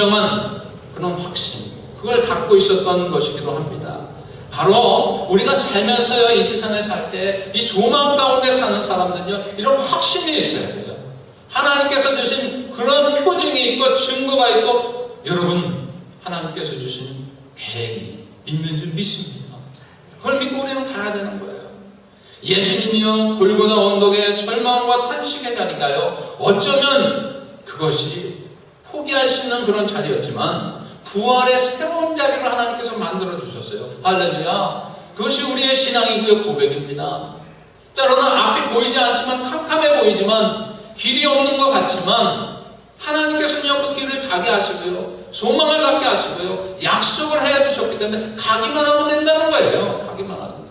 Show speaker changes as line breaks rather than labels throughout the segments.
분명한 그런 확신, 그걸 갖고 있었던 것이기도 합니다. 바로 우리가 살면서요, 이 세상에 살 때 이 소망 가운데 사는 사람들은요, 이런 확신이 있어야 돼요. 하나님께서 주신 그런 표징이 있고 증거가 있고 여러분 하나님께서 주신 계획이 있는 줄 믿습니다. 그걸 믿고 우리는 가야 되는 거예요. 예수님이요 골고다 언덕의 절망과 탄식의 자리가요 어쩌면 그것이 포기할 수 있는 그런 자리였지만 부활의 새로운 자리를 하나님께서 만들어 주셨어요. 할렐루야. 그것이 우리의 신앙이고요 고백입니다. 때로는 앞이 보이지 않지만 캄캄해 보이지만 길이 없는 것 같지만 하나님께서는요 그 길을 가게 하시고요 소망을 갖게 하시고요 약속을 해 주셨기 때문에 가기만 하면 된다는 거예요. 가기만 하면.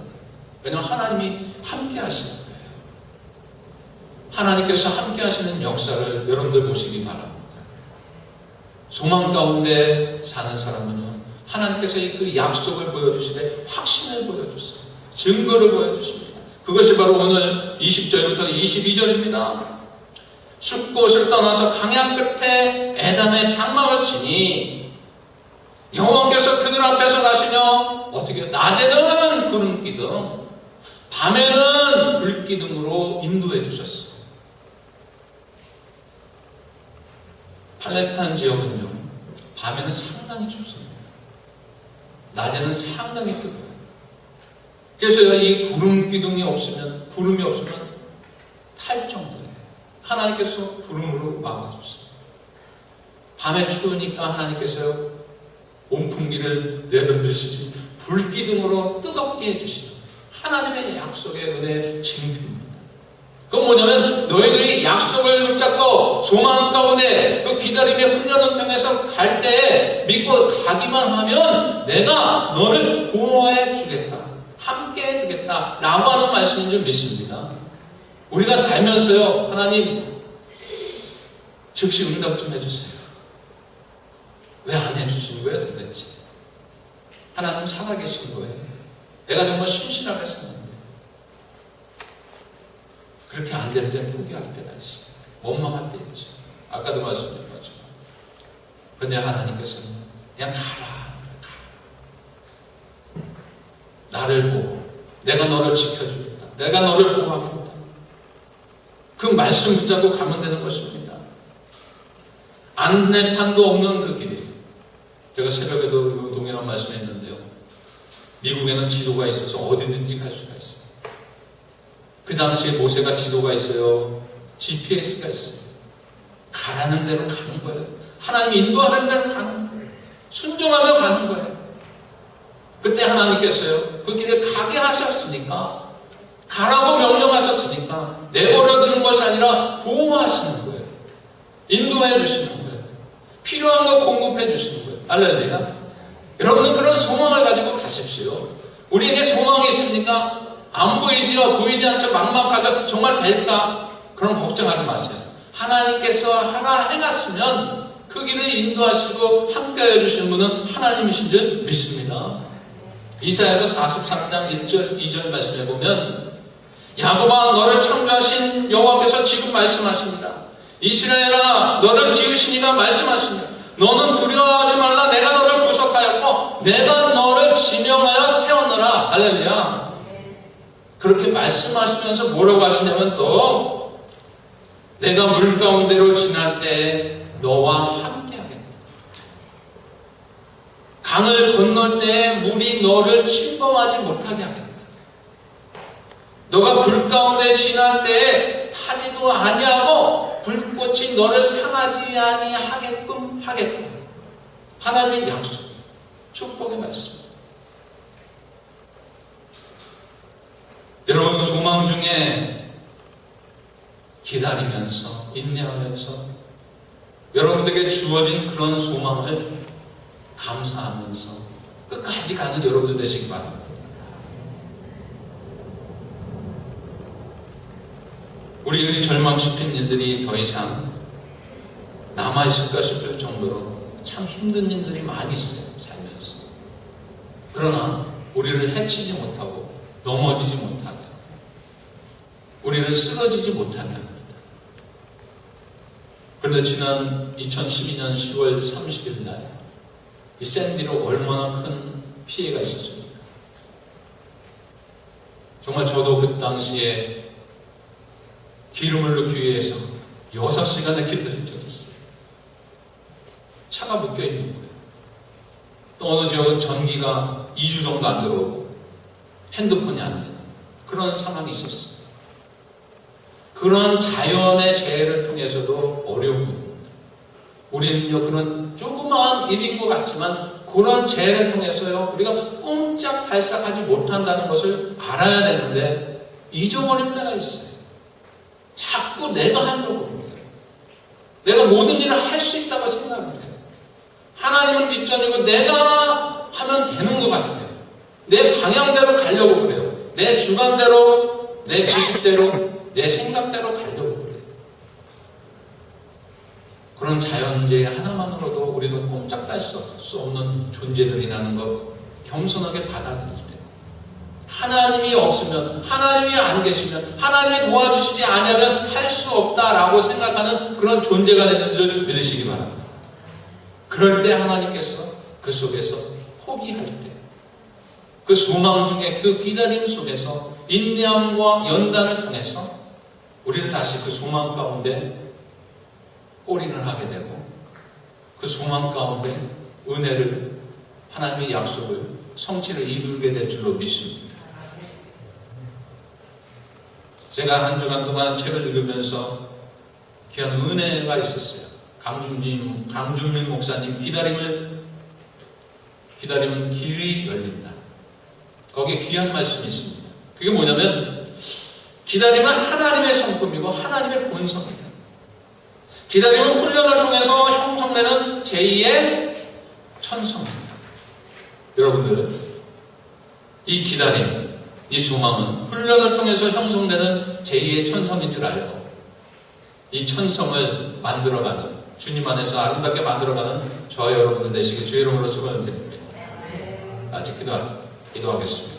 왜냐하면 하나님이 함께 하시는 거예요. 하나님께서 함께 하시는 역사를 여러분들 보시기 바랍니다. 소망 가운데 사는 사람은요, 하나님께서 그 약속을 보여주시되 확신을 보여주세요. 증거를 보여주십니다. 그것이 바로 오늘 20절부터 22절입니다. 숲곳을 떠나서 강양 끝에 에담의 장막을 치니 여호와께서 그들 앞에서 가시며 어떻게 낮에는 구름 기둥 밤에는 불 기둥으로 인도해 주셨어요. 팔레스타인 지역은요 밤에는 상당히 춥습니다. 낮에는 상당히 뜨거워요. 그래서 이 구름 기둥이 없으면 구름이 없으면 탈 정도예요. 하나님께서 구름으로 막아주세요. 밤에 추우니까 하나님께서 온풍기를 내려드시지 불기둥으로 뜨겁게 해주시는 하나님의 약속의 은혜의 증표입니다. 그건 뭐냐면 너희들이 약속을 붙잡고 소망 가운데 그 기다림의 훈련을 통해서 갈 때 믿고 가기만 하면 내가 너를 보호해 주겠다. 함께 해 주겠다. 라고 하는 말씀인 줄 믿습니다. 우리가 살면서요, 하나님, 즉시 응답 좀 해주세요. 왜 안 해주신 거예요, 도대체? 하나님 살아계신 거예요. 내가 정말 신실하게 사는데. 그렇게 안 될 때는 포기할 때가 있어요. 원망할 때 있죠. 아까도 말씀드린 것처럼. 근데 하나님께서는 그냥 가라. 가. 나를 보고, 내가 너를 지켜주겠다. 내가 너를 보호하겠다. 그 말씀 붙잡고 가면 되는 것입니다. 안내판도 없는 그 길이. 제가 새벽에도 동일한 말씀했는데요. 미국에는 지도가 있어서 어디든지 갈 수가 있어요. 그 당시에 모세가 지도가 있어요. GPS가 있어요. 가라는 대로 가는 거예요. 하나님 인도하는 대로 가는 거예요. 순종하며 가는 거예요. 그때 하나님께서요. 그 길에 가게 하셨으니까 가라고 명령하셨으니까 내버려 두는 것이 아니라 보호하시는 거예요. 인도해 주시는 거예요. 필요한 거 공급해 주시는 거예요. 알렐루야. 여러분은 그런 소망을 가지고 가십시오. 우리에게 소망이 있습니까? 안 보이지요, 보이지 않죠, 막막하죠. 정말 될까? 그럼 걱정하지 마세요. 하나님께서 하나 해놨으면 그 길을 인도하시고 함께 해 주시는 분은 하나님이신 줄 믿습니다. 이사야서 43장 1절, 2절 말씀해 보면 야곱아 너를 창조하신 여호와께서 지금 말씀하십니다. 이스라엘아 너를 지으시니가 말씀하십니다. 너는 두려워하지 말라 내가 너를 구속하였고 내가 너를 지명하여 세웠노라. 할렐루야. 그렇게 말씀하시면서 뭐라고 하시냐면 또 내가 물 가운데로 지날 때 너와 함께 하겠다. 강을 건널 때 물이 너를 침범하지 못하게 하겠다. 너가 불 가운데 지날 때 타지도 아니하고 불꽃이 너를 상하지 아니하게끔 하겠다. 하나님의 약속, 축복의 말씀. 여러분 소망 중에 기다리면서 인내하면서 여러분들에게 주어진 그런 소망을 감사하면서 끝까지 가는 여러분들 되시기 바랍니다. 우리를 절망시킨 일들이 더 이상 남아있을까 싶을 정도로 참 힘든 일들이 많이 있어요, 살면서. 그러나 우리를 해치지 못하고 넘어지지 못하게, 우리를 쓰러지지 못하게 합니다. 그런데 지난 2012년 10월 30일 날, 이 샌디로 얼마나 큰 피해가 있었습니까? 정말 저도 그 당시에 기름을 넣기 위해서 6시간을 기다린 적이 있어요. 차가 묶여 있는 거예요. 또 어느 지역은 전기가 2주 정도 안 들어오고 핸드폰이 안 되는 그런 상황이 있었어요. 그런 자연의 재해를 통해서도 어려움이 있습니다. 우리는요, 그런 조그마한 일인 것 같지만 그런 재해를 통해서요, 우리가 꼼짝 발싹하지 못한다는 것을 알아야 되는데 잊어버릴 때가 있어요. 자꾸 내가 하려고 그래요. 내가 모든 일을 할 수 있다고 생각을 해요. 하나님은 뒷전이고 내가 하면 되는 것 같아요. 내 방향대로 가려고 그래요. 내 주관대로, 내 지식대로, 내 생각대로 가려고 그래요. 그런 자연재해 하나만으로도 우리는 꼼짝 달 수 없는 존재들이라는 것 겸손하게 받아들일 때 하나님이 없으면 하나님이 안 계시면 하나님이 도와주시지 않으면 할 수 없다라고 생각하는 그런 존재가 되는 줄 믿으시기 바랍니다. 그럴 때 하나님께서 그 속에서 포기할 때, 그 소망 중에 그 기다림 속에서 인내함과 연단을 통해서 우리는 다시 그 소망 가운데 꼬리를 하게 되고 그 소망 가운데 은혜를 하나님의 약속을 성취를 이루게 될 줄로 믿습니다. 제가 한 주간 동안 책을 읽으면서 귀한 은혜가 있었어요. 강중진, 강중민 목사님 기다림을 기다리면 길이 열린다. 거기에 귀한 말씀이 있습니다. 그게 뭐냐면 기다림은 하나님의 성품이고 하나님의 본성이다. 기다림은 훈련을 통해서 형성되는 제2의 천성입니다. 여러분들 이 기다림, 이 소망은 훈련을 통해서 형성되는 제2의 천성인 줄 알고 이 천성을 만들어가는 주님 안에서 아름답게 만들어가는 저와 여러분들 되시길 주의 이름으로 축원을 드립니다. 아직 기도, 기도하 겠습니다.